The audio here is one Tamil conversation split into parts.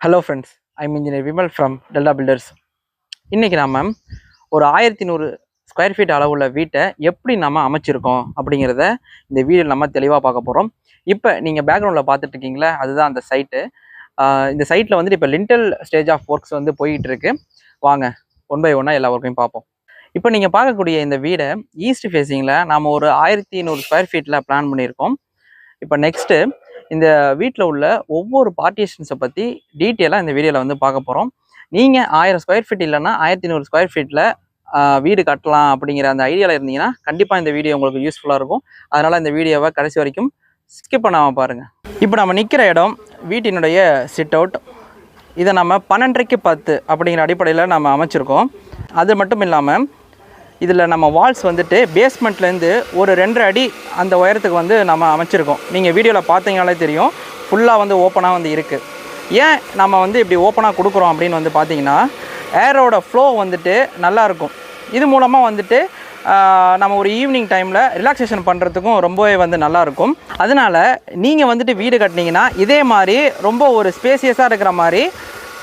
Hello friends I'm engineer Vimal from Delta Builders இன்றைக்கி நாம் ஒரு ஆயிரத்தி நூறு ஸ்கொயர் ஃபீட் அளவுள்ள வீட்டை எப்படி நம்ம அமைச்சிருக்கோம் அப்படிங்கிறத இந்த வீடியோ நம்ம தெளிவாக பார்க்க போகிறோம் இப்போ நீங்கள் பேக்ரவுண்டில் பார்த்துட்டு இருக்கீங்களா அதுதான் அந்த சைட்டு இந்த சைட்டில் வந்துட்டு இப்போ லிண்டல் ஸ்டேஜ் ஆஃப் ஒர்க்ஸ் வந்து போயிட்டு இருக்கு. வாங்க ஒன் பை ஒன்னாக எல்லா ஒர்க்கையும் பார்ப்போம். இப்போ நீங்கள் பார்க்கக்கூடிய இந்த வீடை ஈஸ்ட் ஃபேஸிங்கில் நாம் ஒரு ஆயிரத்தி நூறு ஸ்கொயர் ஃபீட்டில் பிளான் பண்ணியிருக்கோம். இப்போ நெக்ஸ்ட்டு இந்த வீட்டில் உள்ள ஒவ்வொரு பார்ட்டிஷன்ஸை பற்றி டீட்டெயிலாக இந்த வீடியோவில் வந்து பார்க்க போகிறோம் நீங்கள் ஆயிரம் ஸ்கொயர் ஃபீட் இல்லைன்னா ஆயிரத்தி நூறு ஸ்கொயர் ஃபீட்டில் வீடு கட்டலாம் அப்படிங்கிற அந்த ஐடியாவில் இருந்தீங்கன்னா கண்டிப்பாக இந்த வீடியோ உங்களுக்கு யூஸ்ஃபுல்லாக இருக்கும். அதனால் இந்த வீடியோவை கடைசி வரைக்கும் ஸ்கிப் பண்ணாமல் பாருங்கள் இப்போ நம்ம நிற்கிற இடம் வீட்டினுடைய சிட் அவுட் இதை நம்ம பன்னெண்டரைக்கு பத்து அப்படிங்கிற அடிப்படையில் நம்ம அமைச்சிருக்கோம். அது மட்டும் இல்லாமல் இதில் நம்ம வால்ஸ் வந்துட்டு பேஸ்மெண்ட்லேருந்து ஒரு ரெண்டரை அடி அந்த உயரத்துக்கு வந்து நம்ம அமைச்சிருக்கோம். நீங்கள் வீடியோவில் பார்த்தீங்கனாலே தெரியும். ஃபுல்லாக வந்து ஓப்பனாக வந்து இருக்குது ஏன் நம்ம வந்து இப்படி ஓப்பனாக கொடுக்குறோம் அப்படின்னு வந்து பார்த்தீங்கன்னா ஏரோட ஃப்ளோ வந்துட்டு நல்லாயிருக்கும் இது மூலமாக வந்துட்டு நம்ம ஒரு ஈவினிங் டைமில் ரிலாக்ஸேஷன் பண்ணுறதுக்கும் ரொம்பவே வந்து நல்லாயிருக்கும் அதனால் நீங்கள் வந்துட்டு வீடு கட்டினீங்கன்னா இதே மாதிரி ரொம்ப ஒரு ஸ்பேசியஸாக இருக்கிற மாதிரி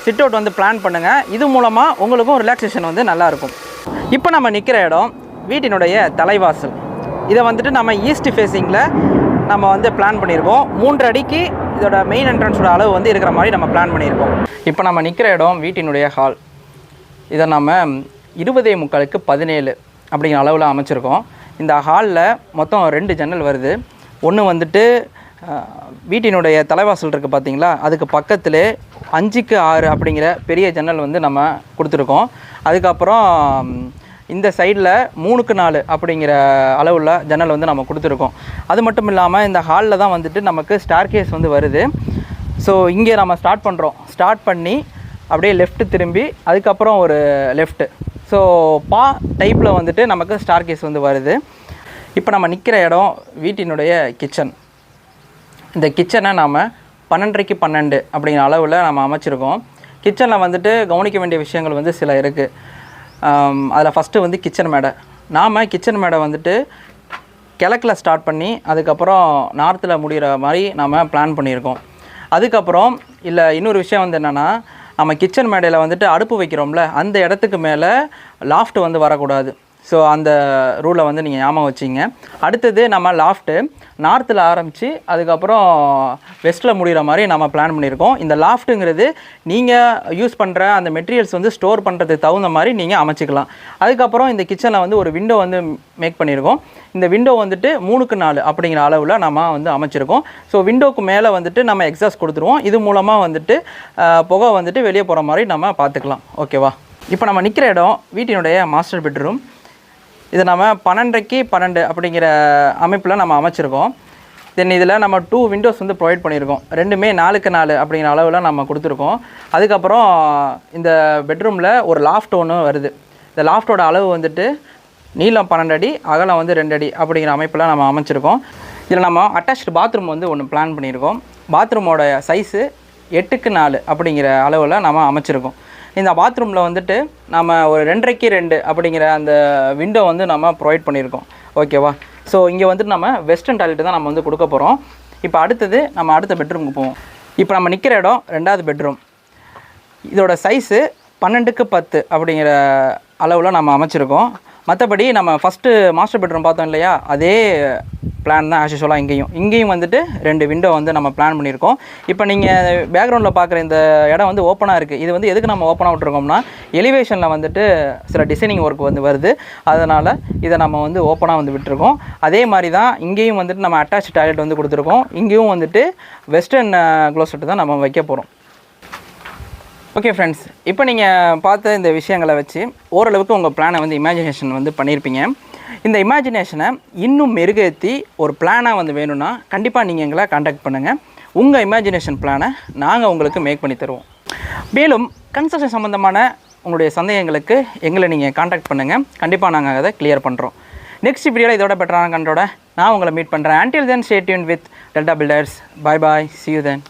சிட் அவுட் வந்து பிளான் பண்ணுங்கள் இது மூலமாக உங்களுக்கும் ரிலாக்ஸேஷன் வந்து நல்லாயிருக்கும் இப்போ நம்ம நிற்கிற இடம் வீட்டினுடைய தலைவாசல். இதை வந்துட்டு நம்ம ஈஸ்ட் ஃபேஸிங்கில் நம்ம வந்து பிளான் பண்ணியிருக்கோம். மூன்று அடிக்கு இதோட மெயின் என்ட்ரன்ஸோட அளவு வந்து இருக்கிற மாதிரி நம்ம பிளான் பண்ணியிருக்கோம். இப்போ நம்ம நிற்கிற இடம் வீட்டினுடைய ஹால் இதை நம்ம இருபதே முக்காலுக்கு பதினேழு அப்படிங்கிற அளவில் அமைச்சிருக்கோம். இந்த ஹாலில் மொத்தம் ரெண்டு ஜன்னல் வருது. ஒன்று வந்துட்டு வீட்டினுடைய தலைவாசல் இருக்குது பார்த்தீங்களா அதுக்கு பக்கத்தில் அஞ்சுக்கு ஆறு அப்படிங்கிற பெரிய ஜன்னல் வந்து நம்ம கொடுத்துருக்கோம். அதுக்கப்புறம் இந்த சைடில் மூணுக்கு நாலு அப்படிங்கிற அளவுள்ள ஜன்னல் வந்து நம்ம கொடுத்துருக்கோம். அது மட்டும் இல்லாமல் இந்த ஹாலில் தான் வந்துட்டு நமக்கு ஸ்டார் கேஸ் வந்து வருது. ஸோ இங்கே நம்ம ஸ்டார்ட் பண்ணுறோம் ஸ்டார்ட் பண்ணி அப்படியே லெஃப்ட்டு திரும்பி அதுக்கப்புறம் ஒரு லெஃப்ட்டு ஸோ பா டைப்பில் வந்துட்டு நமக்கு ஸ்டார் கேஸ் வந்து வருது. இப்போ நம்ம நிற்கிற இடம் வீட்டினுடைய கிச்சன் இந்த கிச்சனை நாம் பன்னெண்டரைக்கு பன்னெண்டு அப்படிங்கிற அளவில் நம்ம அமைச்சிருக்கோம். கிச்சனில் வந்துட்டு கவனிக்க வேண்டிய விஷயங்கள் வந்து சில இருக்குது அதில் ஃபஸ்ட்டு வந்து கிச்சன் மேடை. நாம் கிச்சன் மேடை வந்துட்டு கிழக்கில் ஸ்டார்ட் பண்ணி அதுக்கப்புறம் நார்த்தில் முடிகிற மாதிரி நாம் பிளான் பண்ணியிருக்கோம். அதுக்கப்புறம் இல்லை இன்னொரு விஷயம் வந்து என்னென்னா நம்ம கிச்சன் மேடையில் வந்துட்டு அடுப்பு வைக்கிறோம்ல அந்த இடத்துக்கு மேலே லாஃப்ட் வந்து வரக்கூடாது. ஸோ அந்த ரூலை வந்து நீங்கள் ஞாபகம் வச்சிங்க. அடுத்தது நம்ம லாஃப்ட்டு நார்த்தில் ஆரம்பித்து அதுக்கப்புறம் வெஸ்ட்டில் முடிகிற மாதிரி நம்ம பிளான் பண்ணியிருக்கோம். இந்த லாஃப்ட்டுங்கிறது நீங்கள் யூஸ் பண்ணுற அந்த மெட்டீரியல்ஸ் வந்து ஸ்டோர் பண்ணுறதுக்கு தகுந்த மாதிரி நீங்கள் அமைச்சிக்கலாம். அதுக்கப்புறம் இந்த கிச்சனில் வந்து ஒரு விண்டோ வந்து மேக் பண்ணியிருக்கோம். இந்த விண்டோ வந்துட்டு மூணுக்கு நாலு அப்படிங்கிற அளவில் நம்ம வந்து அமைச்சிருக்கோம். ஸோ விண்டோக்கு மேலே வந்துட்டு நம்ம எக்ஸாஸ்ட் கொடுத்துருவோம். இது மூலமாக வந்துட்டு புகை வந்துட்டு வெளியே போகிற மாதிரி நம்ம பார்த்துக்கலாம். ஓகேவா இப்போ நம்ம நிற்கிற இடம் வீட்டினுடைய மாஸ்டர் பெட்ரூம் இதை நம்ம பன்னெண்டரைக்கு பன்னெண்டு அப்படிங்கிற அமைப்பில் நம்ம அமைச்சிருக்கோம். தென் இதில் நம்ம டூ விண்டோஸ் வந்து ப்ரொவைட் பண்ணியிருக்கோம். ரெண்டுமே நாலுக்கு நாலு அப்படிங்கிற அளவில் நம்ம கொடுத்துருக்கோம். அதுக்கப்புறம் இந்த பெட்ரூமில் ஒரு லாஃப்ட் ஒன்று வருது. இந்த லாஃப்டோட அளவு வந்துட்டு நீளம் பன்னெண்டு அடி அகலம் வந்து ரெண்டு அடி அப்படிங்கிற அமைப்பில் நம்ம அமைச்சிருக்கோம். இதில் நம்ம அட்டாச்டு பாத்ரூம் வந்து ஒன்று பிளான் பண்ணியிருக்கோம். பாத்ரூமோட சைஸு எட்டுக்கு நாலு அப்படிங்கிற அளவில் நம்ம அமைச்சிருக்கோம். இந்த பாத்ரூமில் வந்துட்டு நம்ம ஒரு ரெண்டரைக்கு ரெண்டு அப்படிங்கிற அந்த விண்டோ வந்து நம்ம ப்ரொவைட் பண்ணியிருக்கோம். ஓகேவா ஸோ இங்கே வந்துட்டு நம்ம வெஸ்டர்ன் டாய்லெட் தான் நம்ம வந்து கொடுக்க போகிறோம் இப்போ அடுத்தது நம்ம அடுத்த பெட்ரூமுக்கு போவோம். இப்போ நம்ம நிற்கிற இடம் ரெண்டாவது பெட்ரூம் இதோட சைஸு பன்னெண்டுக்கு பத்து அப்படிங்கிற அளவில் நம்ம அமைச்சிருக்கோம். மற்றபடி நம்ம ஃபஸ்ட்டு மாஸ்டர் பெட்ரூம் பார்த்தோம் இல்லையா? அதே பிளான் தான் ஆஷுவலாக இங்கேயும். இங்கேயும் வந்துட்டு ரெண்டு விண்டோ வந்து நம்ம பிளான் பண்ணியிருக்கோம். இப்போ நீங்கள் பேக்ரவுண்டில் பார்க்குற இந்த இடம் வந்து ஓப்பனாக இருக்குது இது வந்து எதுக்கு நம்ம ஓப்பனாக விட்டுருக்கோம்னா எலிவேஷனில் வந்துட்டு சில டிசைனிங் ஒர்க் வந்து வருது. அதனால் இதை நம்ம வந்து ஓப்பனாக வந்து விட்டுருக்கோம். அதே மாதிரி தான் இங்கேயும் வந்துட்டு நம்ம அட்டாச் டாய்லெட் வந்து கொடுத்துருக்கோம். இங்கேயும் வந்துட்டு வெஸ்டர்ன் க்ளோசெட் தான் நம்ம வைக்க போகிறோம் ஓகே ஃப்ரெண்ட்ஸ் இப்போ நீங்கள் பார்த்த இந்த விஷயங்களை வச்சு ஓரளவுக்கு உங்கள் பிளானை வந்து இமேஜினேஷன் வந்து பண்ணியிருப்பீங்க. இந்த இமேஜினேஷனை இன்னும் மெருகேற்றி ஒரு பிளானாக வந்து வேணும்னா கண்டிப்பாக நீங்கள் எங்களை காண்டாக்ட் பண்ணுங்கள் உங்கள் இமேஜினேஷன் பிளானை நாங்கள் உங்களுக்கு மேக் பண்ணி தருவோம். மேலும் கன்ஸ்ட்ரக்ஷன் சம்மந்தமான உங்களுடைய சந்தேகங்களுக்கு எங்களை நீங்கள் காண்டாக்ட் பண்ணுங்கள் கண்டிப்பாக நாங்கள் அதை கிளியர் பண்ணுறோம் நெக்ஸ்ட் வீடியோவில் இதோட பெட்டரான கண்டோட நான் உங்களை மீட் பண்ணுறேன் until then stay tuned with Delta Builders bye bye see you then